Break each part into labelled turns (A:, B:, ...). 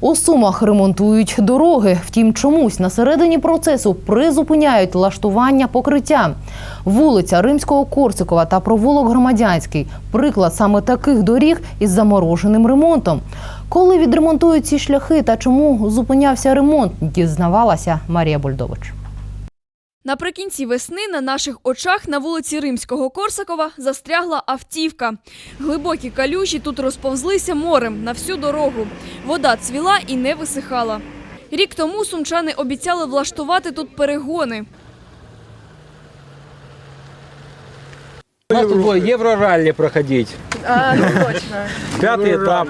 A: У Сумах ремонтують дороги. Втім, чомусь на середині процесу призупиняють лаштування покриття. Вулиця Римського Корсикова та провулок Громадянський приклад саме таких доріг із замороженим ремонтом. Коли відремонтують ці шляхи та чому зупинявся ремонт, дізнавалася Марія Бульдович.
B: Наприкінці весни на наших очах на вулиці Римського Корсакова застрягла автівка. Глибокі калюжі тут розповзлися морем на всю дорогу. Вода цвіла і не висихала. Рік тому сумчани обіцяли влаштувати тут перегони.
C: У нас тут будет евро-ралли проходить. Пятый этап.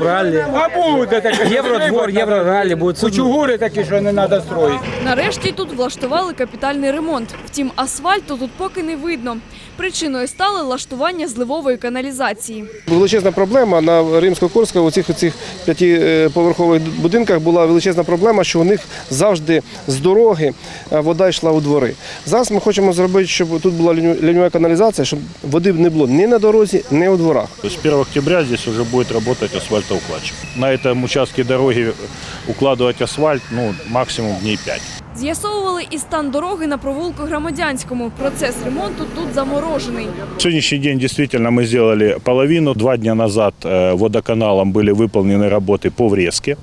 D: А буде таке.
C: Евродвор, евро-ралли.
D: Кучугури такі, що не треба строїти.
B: Нарешті тут влаштували капітальний ремонт. Втім, асфальту тут поки не видно. Причиною стали лаштування зливової каналізації.
E: Величезна проблема на Римсько-Корська у цих цих п'ятиповерхових будинках була величезна проблема, що у них завжди з дороги е, вода йшла у двори. Зараз ми хочемо зробити, щоб тут була лінь- ліньова каналізація, щоб води не було ні на дорозі, ні у дворах.
F: То есть С 1 октября здесь уже будет работать асфальтоукладчик. На этом участке дороги укладывать асфальт ну, максимум дней 5.
B: З'ясовували і стан дороги на провулку Громадянському. Процес ремонту тут заморожений.
F: В сегодняшний день действительно мы сделали половину. Два дня назад э, водоканалом были выполнены работы по врезке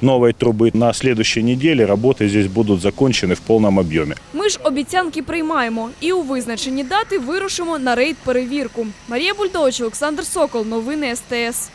F: новой трубы. На следующей неделе работы здесь будут закончены в полном объеме.
B: Ми ж обіцянки приймаємо і у визначені дати вирушимо на рейд перевірку. Марія Бульдович, Олександр Сокол. Новини СТС.